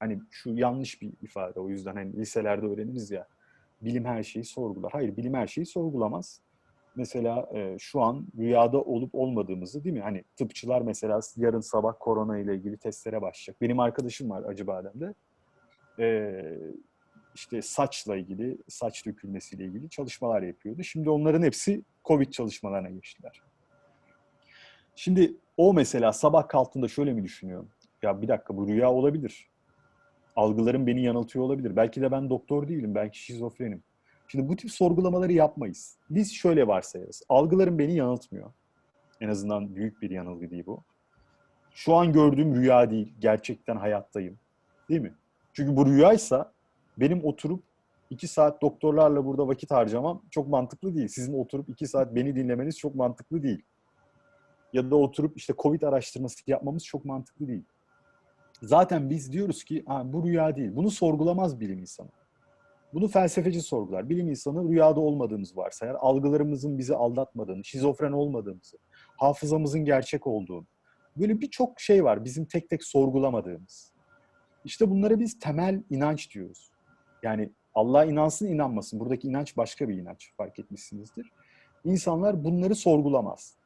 Hani şu yanlış bir ifade o yüzden hani liselerde öğreniriz ya bilim her şeyi sorgular. Hayır bilim her şeyi sorgulamaz. Mesela e, şu an rüyada olup olmadığımızı değil mi? Hani tıpçılar mesela yarın sabah korona ile ilgili testlere başlayacak. Benim arkadaşım var Acıbadem'de. E, işte saçla ilgili, saç dökülmesiyle ilgili çalışmalar yapıyordu. Şimdi onların hepsi Covid çalışmalarına geçtiler. Şimdi o mesela sabah kalktığında şöyle mi düşünüyor? Ya bir dakika bu rüya olabilir. Algılarım beni yanıltıyor olabilir. Belki de ben doktor değilim, belki şizofrenim. Şimdi bu tip sorgulamaları yapmayız. Biz şöyle varsayarız. Algılarım beni yanıltmıyor. En azından büyük bir yanılgı değil bu. Şu an gördüğüm rüya değil, gerçekten hayattayım. Değil mi? Çünkü bu rüyaysa benim oturup iki saat doktorlarla burada vakit harcamam çok mantıklı değil. Sizin oturup iki saat beni dinlemeniz çok mantıklı değil. Ya da oturup işte Covid araştırması yapmamız çok mantıklı değil. Zaten biz diyoruz ki ha, bu rüya değil. Bunu sorgulamaz bilim insanı. Bunu felsefeci sorgular. Bilim insanı rüyada olmadığımız varsayar. Algılarımızın bizi aldatmadığını, şizofren olmadığımızı, hafızamızın gerçek olduğunu. Böyle birçok şey var bizim tek tek sorgulamadığımız. İşte bunlara biz temel inanç diyoruz. Yani Allah inansın inanmasın. Buradaki inanç başka bir inanç fark etmişsinizdir. İnsanlar bunları sorgulamaz.